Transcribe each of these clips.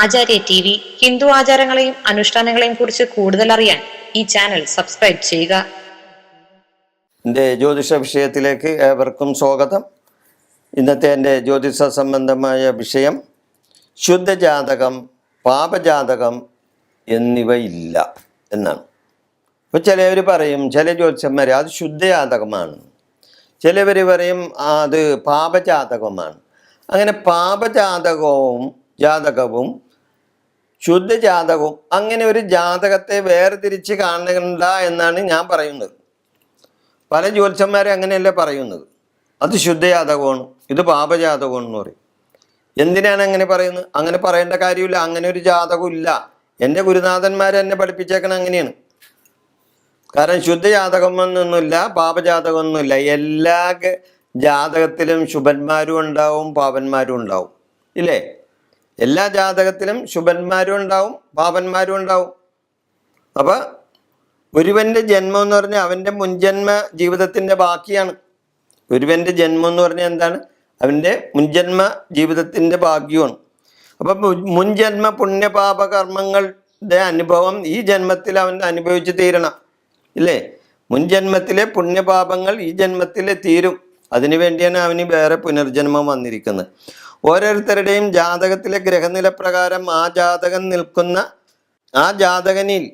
ആചാര്യ T V ഹിന്ദു ആചാരങ്ങളെയും അനുഷ്ഠാനങ്ങളെയും കുറിച്ച് കൂടുതൽ അറിയാൻ ഈ ചാനൽ സബ്സ്ക്രൈബ് ചെയ്യുക. എന്റെ ജ്യോതിഷ വിഷയത്തിലേക്ക് ഏവർക്കും സ്വാഗതം. ഇന്നത്തെ എന്റെ ജ്യോതിഷ സംബന്ധമായ വിഷയം ശുദ്ധജാതകം പാപജാതകം എന്നിവയില്ല എന്നാണ്. ഇപ്പോൾ ചിലവർ പറയും ചില ജ്യോതിഷന്മാർ അത് ശുദ്ധജാതകമാണ്. ചിലവർ പറയും അത് പാപജാതകമാണ്. അങ്ങനെ പാപജാതകവും ജാതകവും ശുദ്ധജാതകവും അങ്ങനെ ഒരു ജാതകത്തെ വേർതിരിച്ച് കാണണ്ട എന്നാണ് ഞാൻ പറയുന്നത്. പല ജ്യോത്സ്യന്മാരെ അങ്ങനെയല്ലേ പറയുന്നത്. അത് ശുദ്ധജാതകമാണ് ഇത് പാപജാതകമാണ് എന്ന് പറയും. എന്തിനാണ് അങ്ങനെ പറയുന്നത്? അങ്ങനെ പറയേണ്ട കാര്യമില്ല അങ്ങനെ ഒരു ജാതകം ഇല്ല. എന്റെ ഗുരുനാഥന്മാർ എന്നെ പഠിപ്പിച്ചേക്കണ അങ്ങനെയാണ്. കാരണം ശുദ്ധജാതകമെന്നൊന്നുമില്ല എന്നൊന്നുമില്ല പാപജാതകം ഒന്നുമില്ല എല്ലാ ജാതകത്തിലും ശുഭന്മാരും ഉണ്ടാവും പാപന്മാരും ഉണ്ടാവും. ഇല്ലേ? എല്ലാ ജാതകത്തിലും ശുഭന്മാരും ഉണ്ടാവും പാപന്മാരും ഉണ്ടാവും. അപ്പം ഒരുവന്റെ ജന്മം എന്ന് പറഞ്ഞാൽ അവന്റെ മുൻജന്മ ജീവിതത്തിന്റെ ബാക്കിയാണ്. ഒരുവന്റെ ജന്മം എന്ന് പറഞ്ഞാൽ എന്താണ്? അവന്റെ മുൻജന്മ ജീവിതത്തിന്റെ ഭാഗ്യമാണ്. അപ്പൊ മുൻജന്മ പുണ്യപാപ കർമ്മങ്ങളുടെ അനുഭവം ഈ ജന്മത്തിൽ അവൻ അനുഭവിച്ചു തീരണം. ഇല്ലേ? മുൻജന്മത്തിലെ പുണ്യപാപങ്ങൾ ഈ ജന്മത്തിലെ തീരും. അതിനു വേണ്ടിയാണ് അവന് വേറെ പുനർജന്മം വന്നിരിക്കുന്നത്. ഓരോരുത്തരുടെയും ജാതകത്തിലെ ഗ്രഹനില പ്രകാരം ആ ജാതകം നിൽക്കുന്ന ആ ജാതകനിൽ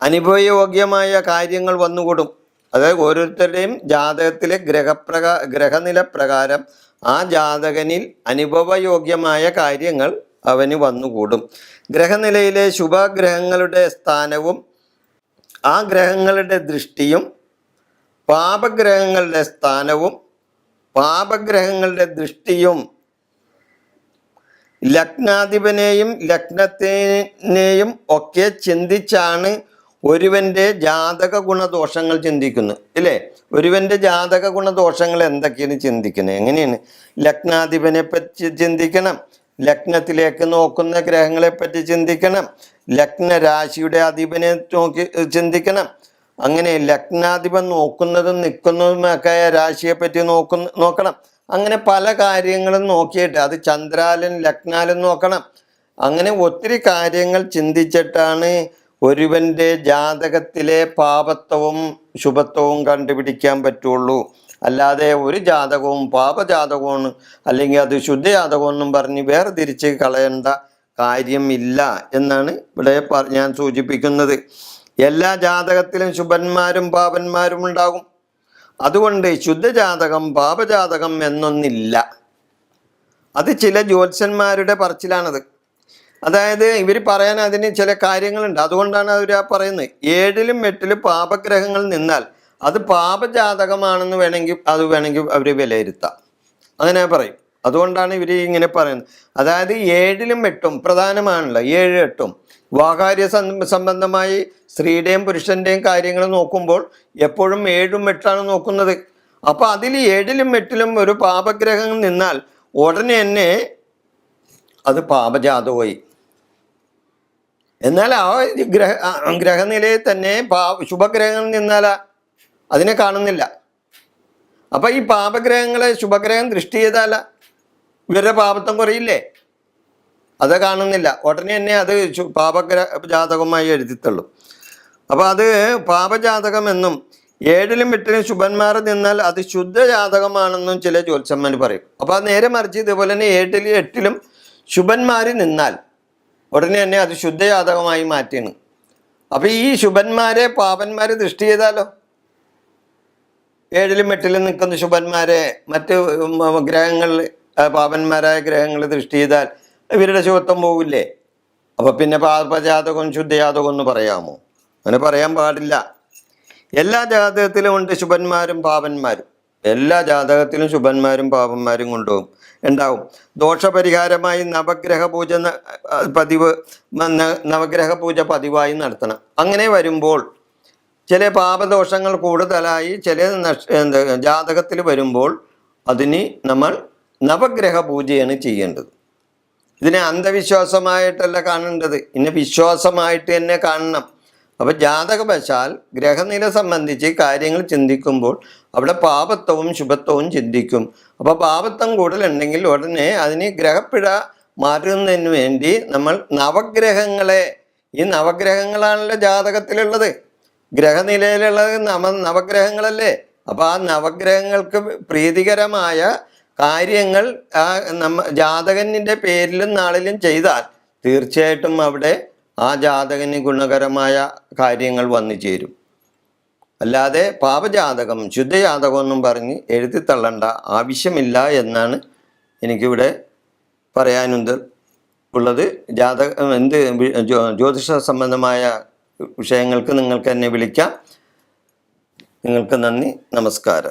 അനുഭവയോഗ്യമായ കാര്യങ്ങൾ വന്നുകൂടും. അതായത് ഓരോരുത്തരുടെയും ജാതകത്തിലെ ഗ്രഹപ്രകാ ഗ്രഹനില പ്രകാരം ആ ജാതകനിൽ അനുഭവയോഗ്യമായ കാര്യങ്ങൾ അവന് വന്നുകൂടും. ഗ്രഹനിലയിലെ ശുഭഗ്രഹങ്ങളുടെ സ്ഥാനവും ആ ഗ്രഹങ്ങളുടെ ദൃഷ്ടിയും പാപഗ്രഹങ്ങളുടെ സ്ഥാനവും പാപഗ്രഹങ്ങളുടെ ദൃഷ്ടിയും ലഗ്നാധിപനെയും ലഗ്നത്തിനെയും ഒക്കെ ചിന്തിച്ചാണ് ഒരുവന്റെ ജാതക ഗുണദോഷങ്ങൾ ചിന്തിക്കുന്നത് ഇല്ലേ? ഒരുവന്റെ ജാതക ഗുണദോഷങ്ങൾ എന്തൊക്കെയാണ് ചിന്തിക്കുന്നത്? എങ്ങനെയാണ് ലഗ്നാധിപനെ പറ്റി ചിന്തിക്കണം ലഗ്നത്തിലേക്ക് നോക്കുന്ന ഗ്രഹങ്ങളെ പറ്റി ചിന്തിക്കണം ലഗ്നരാശിയുടെ അധിപനെ നോക്കി ചിന്തിക്കണം. അങ്ങനെ ലഗ്നാധിപൻ നോക്കുന്നതും നിൽക്കുന്നതുമൊക്കെ രാശിയെ പറ്റി നോക്കുന്ന നോക്കണം. അങ്ങനെ പല കാര്യങ്ങളും നോക്കിയിട്ട് അത് ചന്ദ്രാലും ലഗ്നാലും നോക്കണം. അങ്ങനെ ഒത്തിരി കാര്യങ്ങൾ ചിന്തിച്ചിട്ടാണ് ഒരുവന്റെ ജാതകത്തിലെ പാപത്വവും ശുഭത്വവും കണ്ടുപിടിക്കാൻ പറ്റുള്ളൂ. അല്ലാതെ ഒരു ജാതകവും പാപജാതകമാണ് അല്ലെങ്കിൽ അത് ശുദ്ധജാതകമെന്നും പറഞ്ഞ് വേർതിരിച്ച് കളയേണ്ട കാര്യമില്ല എന്നാണ് ഇവിടെ ഞാൻ സൂചിപ്പിക്കുന്നത്. എല്ലാ ജാതകത്തിലും ശുഭന്മാരും പാപന്മാരും ഉണ്ടാകും. അതുകൊണ്ട് ശുദ്ധജാതകം പാപജാതകം എന്നൊന്നില്ല. അത് ചില ജ്യോത്സ്യന്മാരുടെ പറച്ചിലാണത്. അതായത് ഇവർ പറയാൻ അതിന് ചില കാര്യങ്ങളുണ്ട്. അതുകൊണ്ടാണ് അവർ ആ പറയുന്നത്. ഏഴിലും എട്ടിലും പാപഗ്രഹങ്ങൾ നിന്നാൽ അത് പാപജാതകമാണെന്ന് വേണമെങ്കിൽ അത് വേണമെങ്കിൽ അവർ വിലയിരുത്താം. അങ്ങനെ പറയും. അതുകൊണ്ടാണ് ഇവർ ഇങ്ങനെ പറയുന്നത്. അതായത് ഏഴിലും എട്ടും പ്രധാനമാണല്ലോ ഏഴ് എട്ടും. വാകാര്യ സംബന്ധമായി സ്ത്രീയുടെയും പുരുഷന്റെയും കാര്യങ്ങൾ നോക്കുമ്പോൾ എപ്പോഴും ഏഴും എട്ടാണ് നോക്കുന്നത്. അപ്പൊ അതിൽ ഏഴിലും എട്ടിലും ഒരു പാപഗ്രഹം നിന്നാൽ ഉടനെ തന്നെ അത് പാപജാതമായി. എന്നാൽ ആ ഗ്രഹ ഗ്രഹനിലയിൽ തന്നെ പാ ശുഭഗ്രഹങ്ങൾ നിന്നാലാ അതിനെ കാണുന്നില്ല. അപ്പൊ ഈ പാപഗ്രഹങ്ങളെ ശുഭഗ്രഹം ദൃഷ്ടി ചെയ്താല ഇവരുടെ പാപത്വം കുറയില്ലേ? അത് കാണുന്നില്ല. ഉടനെ തന്നെ അത് പാപഗ്ര ജാതകമായി എഴുതിത്തള്ളും. അപ്പൊ അത് പാപജാതകമെന്നും ഏഴിലും എട്ടിലും ശുഭന്മാർ നിന്നാൽ അത് ശുദ്ധജാതകമാണെന്നും ചില ജ്യോത്സ്യന്മാർ പറയും. അപ്പോൾ അത് നേരെ മറിച്ച് ഇതുപോലെ തന്നെ ഏഴിലും എട്ടിലും ശുഭന്മാർ നിന്നാൽ ഉടനെ തന്നെ അത് ശുദ്ധജാതകമായി മാറ്റിയാണ് അപ്പൊ ഈ ശുഭന്മാരെ പാപന്മാരെ ദൃഷ്ടി ചെയ്താലോ? ഏഴിലും എട്ടിലും നിൽക്കുന്ന ശുഭന്മാരെ മറ്റ് ഗ്രഹങ്ങളിൽ പാപന്മാരായ ഗ്രഹങ്ങൾ ദൃഷ്ടി ചെയ്താൽ ഇവരുടെ ശുഭത്വം പോകില്ലേ അപ്പൊ പിന്നെ പാപജാതകം ശുദ്ധജാതകം എന്ന് പറയാമോ? അങ്ങനെ പറയാൻ പാടില്ല. എല്ലാ ജാതകത്തിലും ഉണ്ട് ശുഭന്മാരും പാപന്മാരും. എല്ലാ ജാതകത്തിലും ശുഭന്മാരും പാപന്മാരും കൊണ്ടുപോകും. ഉണ്ടാവും ദോഷപരിഹാരമായി നവഗ്രഹ പൂജ പതിവ് നവഗ്രഹ പൂജ പതിവായി നടത്തണം. അങ്ങനെ വരുമ്പോൾ ചില പാപദോഷങ്ങൾ കൂടുതലായി ചില ജാതകത്തിൽ വരുമ്പോൾ അതിന് നമ്മൾ നവഗ്രഹ പൂജയാണ് ചെയ്യേണ്ടത്. ഇതിനെ അന്ധവിശ്വാസമായിട്ടല്ല കാണേണ്ടത്. ഇന്നെ വിശ്വാസമായിട്ട് തന്നെ കാണണം. അപ്പം ജാതകവശാൽ ഗ്രഹനില സംബന്ധിച്ച് കാര്യങ്ങൾ ചിന്തിക്കുമ്പോൾ അവിടെ പാപത്വവും ശുഭത്വവും ചിന്തിക്കും. അപ്പോൾ പാപത്വം കൂടുതലുണ്ടെങ്കിൽ ഉടനെ അതിന് ഗ്രഹപ്പിഴ മാറ്റുന്നതിന് വേണ്ടി നമ്മൾ നവഗ്രഹങ്ങളെ ഈ നവഗ്രഹങ്ങളാണല്ലോ ജാതകത്തിലുള്ളത്. ഗ്രഹനിലയിലുള്ളത് നവ നവഗ്രഹങ്ങളല്ലേ? അപ്പോൾ ആ നവഗ്രഹങ്ങൾക്ക് പ്രീതികരമായ കാര്യങ്ങൾ ആ നമ്മ ജാതകനിന്റെ പേരിലും നാളിലും ചെയ്താൽ തീർച്ചയായിട്ടും അവിടെ ആ ജാതകന് ഗുണകരമായ കാര്യങ്ങൾ വന്നു ചേരും. അല്ലാതെ പാപജാതകം ശുദ്ധജാതകം എന്നും പറഞ്ഞ് എഴുതി തള്ളണ്ട ആവശ്യമില്ല എന്നാണ് എനിക്കിവിടെ പറയാനുണ്ട്. ഉള്ളത് ജാതക എന്ത് ജ്യോതിഷ സംബന്ധമായ വിഷയങ്ങൾക്ക് നിങ്ങൾക്ക് എന്നെ വിളിക്കാം. നിങ്ങൾക്ക് നന്ദി നമസ്കാരം.